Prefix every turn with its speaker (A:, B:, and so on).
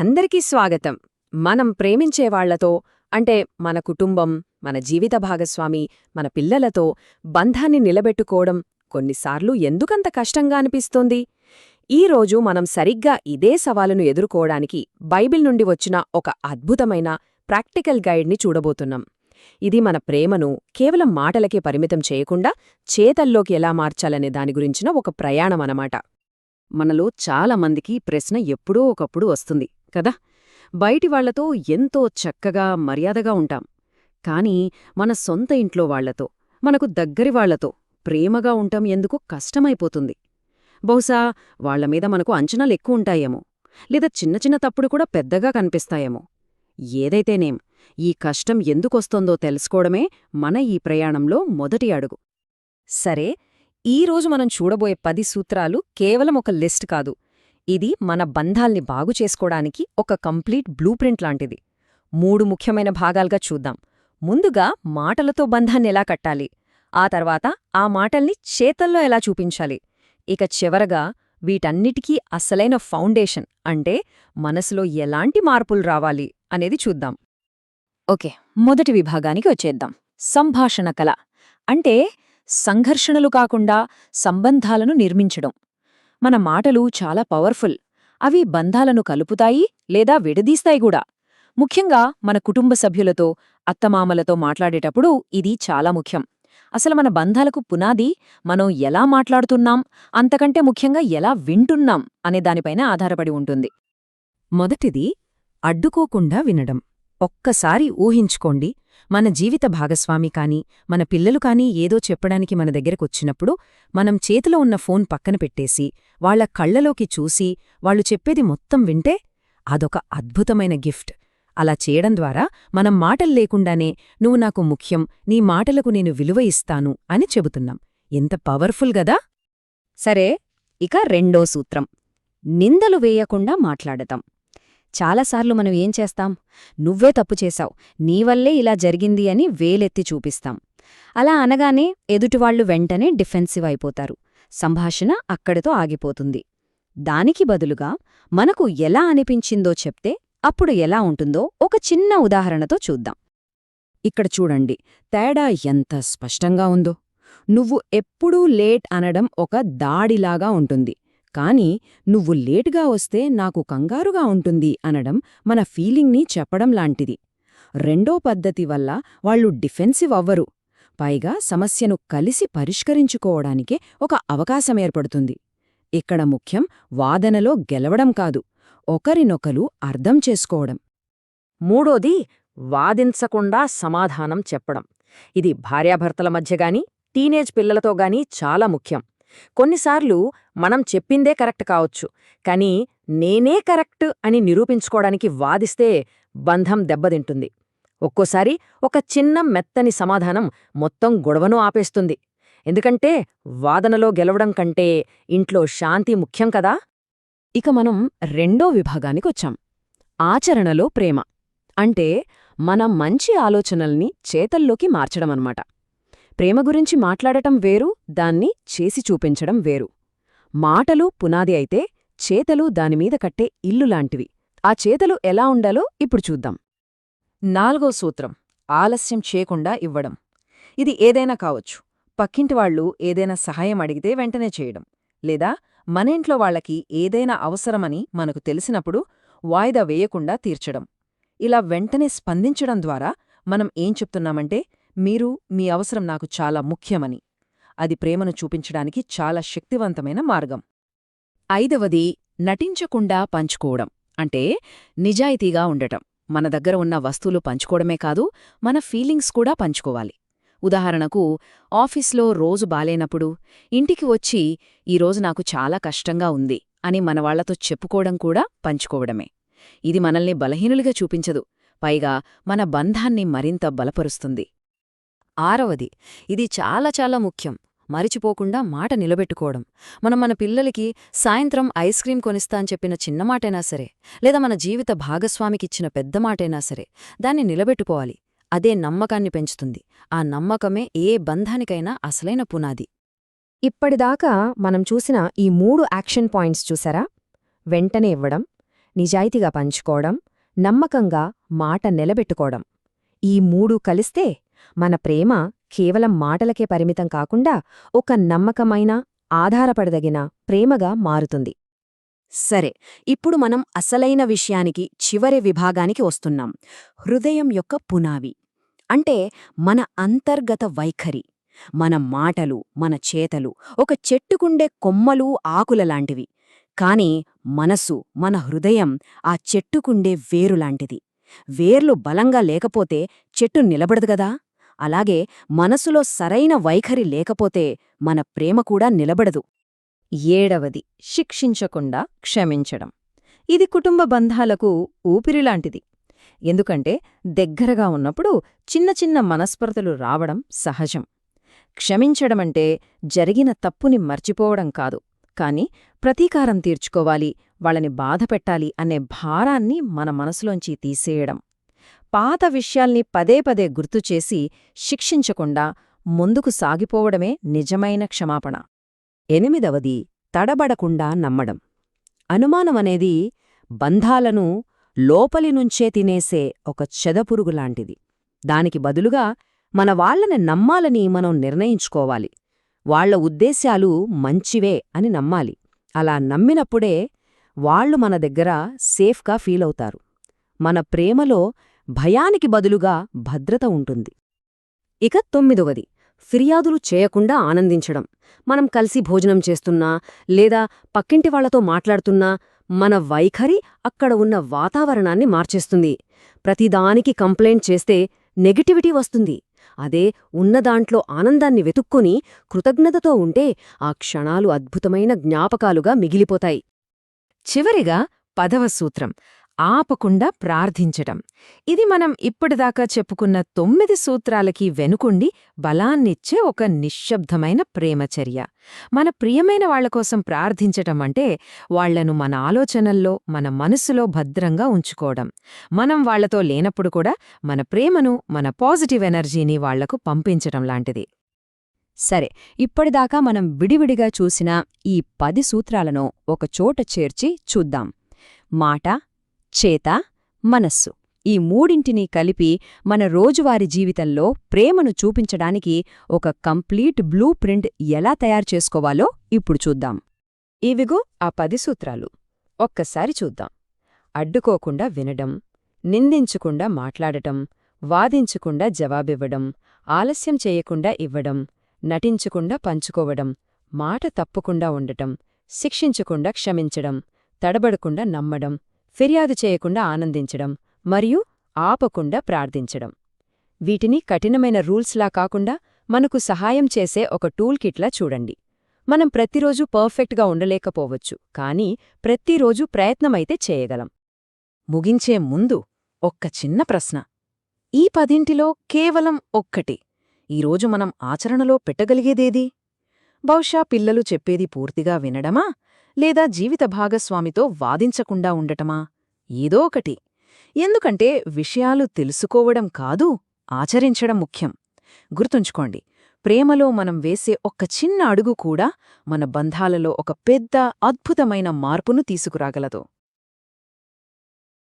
A: అందరికీ స్వాగతం. మనం ప్రేమించేవాళ్ళతో అంటే మన కుటుంబం మన జీవిత భాగస్వామి మన పిల్లలతో బంధాన్ని నిలబెట్టుకోవడం కొన్నిసార్లు ఎందుకంత కష్టంగా అనిపిస్తోంది? ఈరోజు మనం సరిగ్గా ఇదే సవాలును ఎదుర్కోవడానికి బైబిల్ నుండి వచ్చిన ఒక అద్భుతమైన ప్రాక్టికల్ గైడ్ని చూడబోతున్నాం. ఇది మన ప్రేమను కేవలం మాటలకే పరిమితం చేయకుండా చేతల్లోకి ఎలా మార్చాలనే దాని గురించిన ఒక ప్రయాణమనమాట మనలో చాలా మందికి ప్రశ్న ఎప్పుడో ఒకప్పుడు వస్తుంది. కదా? బయటి వాళ్ళతో ఎంతో చక్కగా మర్యాదగా ఉంటాం. కానీ మన సొంత ఇంట్లో వాళ్ళతో మనకు దగ్గరి వాళ్ళతో ప్రేమగా ఉంటాం ఎందుకు కష్టమైపోతుంది. బహుశా వాళ్ళ మీద మనకు అంచనాలెక్కువుంటాయేమో లేదా చిన్న చిన్న తప్పుడు కూడా పెద్దగా కనిపిస్తాయేమో. ఏదైతేనేం ఈ కష్టం ఎందుకొస్తోందో తెలుసుకోవడమే మన ఈ ప్రయాణంలో మొదటి అడుగు. సరే ఈరోజు మనం చూడబోయే పది సూత్రాలు కేవలం ఒక లిస్ట్ కాదు. ఇది మన బంధాల్ని బాగు చేసుకోవడానికి ఒక కంప్లీట్ బ్లూ ప్రింట్ లాంటిది. మూడు ముఖ్యమైన భాగాలుగా చూద్దాం. ముందుగా మాటలతో బంధాన్ని ఎలా కట్టాలి? ఆ తర్వాత ఆ మాటల్ని చేతల్లో ఎలా చూపించాలి? ఇక చివరగా వీటన్నిటికీ అసలైన ఫౌండేషన్ అంటే మనసులో ఎలాంటి మార్పులు రావాలి అనేది చూద్దాం. ఓకే మొదటి విభాగానికి వచ్చేద్దాం. సంభాషణ కళ అంటే సంఘర్షణలు కాకుండా సంబంధాలను నిర్మించడం. మన మాటలు చాలా పవర్ఫుల్. అవి బంధాలను కలుపుతాయి లేదా విడదీస్తాయి కూడా. ముఖ్యంగా మన కుటుంబ సభ్యులతో అత్తమామలతో మాట్లాడేటప్పుడు ఇది చాలా ముఖ్యం. అసలు మన బంధాలకు పునాది మనం ఎలా మాట్లాడుతున్నాం అంతకంటే ముఖ్యంగా ఎలా వింటున్నాం అనే దానిపైన ఆధారపడి ఉంటుంది. మొదటిది అడ్డుకోకుండా వినడం. ఒక్కసారి ఊహించుకోండి మన జీవిత భాగస్వామి కాని మన పిల్లలు కాని ఏదో చెప్పడానికి మన దగ్గరకొచ్చినప్పుడు మనం చేతిలో ఉన్న ఫోన్ పక్కన పెట్టేసి వాళ్ళ కళ్ళలోకి చూసి వాళ్ళు చెప్పేది మొత్తం వింటే అదొక అద్భుతమైన గిఫ్ట్. అలా చేయడం ద్వారా మనం మాటల్లేకుండానే నువ్వు నాకు ముఖ్యం నీ మాటలకు నేను విలువ ఇస్తాను అని చెబుతున్నాం. ఎంత పవర్ఫుల్ గదా! సరే ఇక రెండో సూత్రం. నిందలు వేయకుండా మాట్లాడతాం చాలాసార్లు మనం ఏం చేస్తాం? నువ్వే తప్పు చేశావు. నీవల్లే ఇలా జరిగింది అని వేలెత్తి చూపిస్తాం. అలా అనగానే ఎదుటివాళ్ళు వెంటనే డిఫెన్సివ్ అయిపోతారు. సంభాషణ అక్కడితో ఆగిపోతుంది. దానికి బదులుగా మనకు ఎలా అనిపించిందో చెప్తే అప్పుడు ఎలా ఉంటుందో ఒక చిన్న ఉదాహరణతో చూద్దాం. ఇక్కడ చూడండి. తేడా ఎంత స్పష్టంగా ఉందో. నువ్వు ఎప్పుడూ లేట్ అనడం ఒక దాడిలాగా ఉంటుంది. కాని నువ్వు లేటుగా వస్తే నాకు కంగారుగా ఉంటుంది అనడం మన ఫీలింగ్ని చెప్పడం లాంటిది. రెండో పద్ధతి వల్ల వాళ్ళు డిఫెన్సివ్ అవ్వరు. పైగా సమస్యను కలిసి పరిష్కరించుకోవడానికే ఒక అవకాశమేర్పడుతుంది ఇక్కడ ముఖ్యం వాదనలో గెలవడం కాదు ఒకరినొకరు అర్థం చేసుకోవడం. మూడోది వాదించకుండా సమాధానం చెప్పడం. ఇది భార్యాభర్తల మధ్యగాని టీనేజ్ పిల్లలతో గాని చాలా ముఖ్యం. కొన్నిసార్లు మనం చెప్పిందే కరెక్ట్ కావచ్చు. కానీ నేనే కరెక్ట్ అని నిరూపించుకోవడానికి వాదిస్తే బంధం దెబ్బతింటుంది. ఒక్కోసారి ఒక చిన్న మెత్తని సమాధానం మొత్తం గొడవను ఆపేస్తుంది. ఎందుకంటే వాదనలో గెలవడం కంటే ఇంట్లో శాంతి ముఖ్యం కదా? ఇక మనం రెండో విభాగానికొచ్చాం ఆచరణలో ప్రేమ. అంటే మన మంచి ఆలోచనల్ని చేతల్లోకి మార్చడమన్నమాట. ప్రేమ గురించి మాట్లాడటం వేరు దాన్ని చేసి చూపించడం వేరు. మాటలు పునాది అయితే చేతలు దానిమీద కట్టే ఇల్లులాంటివి ఆ చేతలు ఎలా ఉండాలో ఇప్పుడు చూద్దాం. నాలుగో సూత్రం ఆలస్యం చేయకుండా ఇవ్వడం. ఇది ఏదైనా కావచ్చు. పక్కింటివాళ్ళు ఏదైనా సహాయం అడిగితే వెంటనే చేయడం. లేదా మన ఇంట్లో వాళ్ళకి ఏదైనా అవసరమని మనకు తెలిసినప్పుడు వాయిదా వేయకుండా తీర్చడం. ఇలా వెంటనే స్పందించడం ద్వారా మనం ఏం చెప్తున్నామంటే మీరు మీ అవసరం నాకు చాలా ముఖ్యమని. అది ప్రేమను చూపించడానికి చాలా శక్తివంతమైన మార్గం. ఐదవది నటించకుండా పంచుకోవడం. అంటే నిజాయితీగా ఉండటం. మన దగ్గర ఉన్న వస్తువులు పంచుకోవడమే కాదు మన ఫీలింగ్స్ కూడా పంచుకోవాలి. ఉదాహరణకు ఆఫీస్లో రోజు బాలేనప్పుడు ఇంటికి వచ్చి ఈరోజు నాకు చాలా కష్టంగా ఉంది అని మనవాళ్ళతో చెప్పుకోవడం కూడా పంచుకోవడమే. ఇది మనల్ని బలహీనులుగా చూపించదు. పైగా మన బంధాన్ని మరింత బలపరుస్తుంది. ఆరవది ఇది చాలా చాలా ముఖ్యం. మరిచిపోకుండా మాట నిలబెట్టుకోవడం. మనం మన పిల్లలకి సాయంత్రం ఐస్ క్రీం కొనిస్తా అని చెప్పిన చిన్న మాటైనా సరే లేదా మన జీవిత భాగస్వామికిచ్చిన పెద్ద మాటైనా సరే దాన్ని నిలబెట్టుకోవాలి. అదే నమ్మకాన్ని పెంచుతుంది. ఆ నమ్మకమే ఏ బంధానికైనా అసలైన పునాది. ఇప్పటిదాకా మనం చూసిన ఈ మూడు యాక్షన్ పాయింట్స్ చూసారా? వెంటనే ఇవ్వడం నిజాయితీగా పంచుకోవడం నమ్మకంగా మాట నిలబెట్టుకోవడం. ఈ మూడు కలిస్తే మన ప్రేమ కేవలం మాటలకే పరిమితం కాకుండా ఒక నమ్మకమైన ఆధారపడదగిన ప్రేమగా మారుతుంది. సరే ఇప్పుడు మనం అసలైన విషయానికి చివరి విభాగానికి వస్తున్నాం. హృదయం యొక్క పునావి అంటే మన అంతర్గత వైఖరి. మన మాటలు మన చేతలు ఒక చెట్టుకుండే కొమ్మలు ఆకులలాంటివి కాని మనసు మన హృదయం ఆ చెట్టుకుండే వేరులాంటిది వేర్లు బలంగా లేకపోతే చెట్టు నిలబడదు గదా అలాగే మనసులో సరైన వైఖరి లేకపోతే మన ప్రేమ కూడా నిలబడదు. ఏడవది శిక్షించకుండా క్షమించడం. ఇది కుటుంబ బంధాలకు ఊపిరిలాంటిది. ఎందుకంటే దగ్గరగా ఉన్నప్పుడు చిన్న చిన్న మనస్పర్ధలు రావడం సహజం. క్షమించడమంటే జరిగిన తప్పుని మర్చిపోవడం కాదు. కాని ప్రతీకారం తీర్చుకోవాలి వాళ్ళని బాధపెట్టాలి అనే భారాన్ని మన మనసులోంచి తీసేయడం. పాత విషయాల్ని పదే పదే గుర్తుచేసి శిక్షించకుండా ముందుకు సాగిపోవడమే నిజమైన క్షమాపణ. ఎనిమిదవది తడబడకుండా నమ్మడం. అనుమానమనేది బంధాలను లోపలి నుంచే తినేసే ఒక చెదపురుగులాంటిది దానికి బదులుగా మన వాళ్ళని నమ్మాలని మనం నిర్ణయించుకోవాలి. వాళ్ళ ఉద్దేశ్యాలు మంచివే అని నమ్మాలి. అలా నమ్మినప్పుడే వాళ్ళు మన దగ్గర సేఫ్గా ఫీలవుతారు. మన ప్రేమలో భయానికి బదులుగా భద్రత ఉంటుంది. ఇక తొమ్మిదవది. ఫిర్యాదులు చేయకుండా ఆనందించడం. మనం కలిసి భోజనం చేస్తున్నా లేదా పక్కింటి వాళ్ళతో మాట్లాడుతున్నా మన వైఖరి అక్కడ ఉన్న వాతావరణాన్ని మార్చేస్తుంది. ప్రతిదానికి కంప్లైంట్ చేస్తే నెగటివిటీ వస్తుంది. అదే ఉన్నదాంట్లో ఆనందాన్ని వెతుక్కొని కృతజ్ఞతతో ఉంటే ఆ క్షణాలు అద్భుతమైన జ్ఞాపకాలుగా మిగిలిపోతాయి. చివరిగా పదవ సూత్రం. ఆపకుండా ప్రార్థించటం. ఇది మనం ఇప్పటిదాకా చెప్పుకున్న తొమ్మిది సూత్రాలకి వెనుకుండి బలాన్నిచ్చే ఒక నిశ్శబ్దమైన ప్రేమచర్య. మన ప్రియమైన వాళ్ళకోసం ప్రార్థించటం అంటే వాళ్ళను మన ఆలోచనల్లో మన మనసులో భద్రంగా ఉంచుకోవడం. మనం వాళ్ళతో లేనప్పుడు కూడా మన ప్రేమను మన పాజిటివ్ ఎనర్జీని వాళ్ళకు పంపించటం లాంటిది. సరే ఇప్పటిదాకా మనం విడివిడిగా చూసిన ఈ పది సూత్రాలను ఒకచోట చేర్చి చూద్దాం. మాట చేత మనస్సు. ఈ మూడింటినీ కలిపి మన రోజువారి జీవితంలో ప్రేమను చూపించడానికి ఒక కంప్లీట్ బ్లూ ప్రింట్ ఎలా తయారు చేసుకోవాలో ఇప్పుడు చూద్దాం. ఇవిగో ఆ పది సూత్రాలు. ఒక్కసారి చూద్దాం. అడ్డుకోకుండా వినడం నిందించకుండా మాట్లాడటం వాదించకుండా జవాబివ్వడం ఆలస్యం చేయకుండా ఇవ్వడం నటించకుండా పంచుకోవడం మాట తప్పకుండా ఉండటం శిక్షించకుండా క్షమించడం తడబడకుండా నమ్మడం ఫిర్యాదు చేయకుండా ఆనందించడం మరియు ఆపకుండా ప్రార్థించడం. వీటిని కఠినమైన రూల్స్లా కాకుండా మనకు సహాయం చేసే ఒక టూల్ కిట్లా చూడండి. మనం ప్రతిరోజూ పర్ఫెక్ట్గా ఉండలేకపోవచ్చు కానీ ప్రతిరోజూ ప్రయత్నమైతే చేయగలం. ముగించే ముందు ఒక్క చిన్న ప్రశ్న. ఈ పదింటిలో కేవలం ఒక్కటి. ఈరోజు మనం ఆచరణలో పెట్టగలిగేదేది? బహుశా పిల్లలు చెప్పేది పూర్తిగా వినడమా? లేదా జీవిత భాగస్వామితో వాదించకుండా ఉండటమా? ఏదో ఒకటి. ఎందుకంటే విషయాలు తెలుసుకోవడం కాదు ఆచరించడం ముఖ్యం. గుర్తుంచుకోండి ప్రేమలో మనం వేసే ఒక్క చిన్న అడుగు కూడా మన బంధాలలో ఒక పెద్ద అద్భుతమైన మార్పును తీసుకురాగలదు.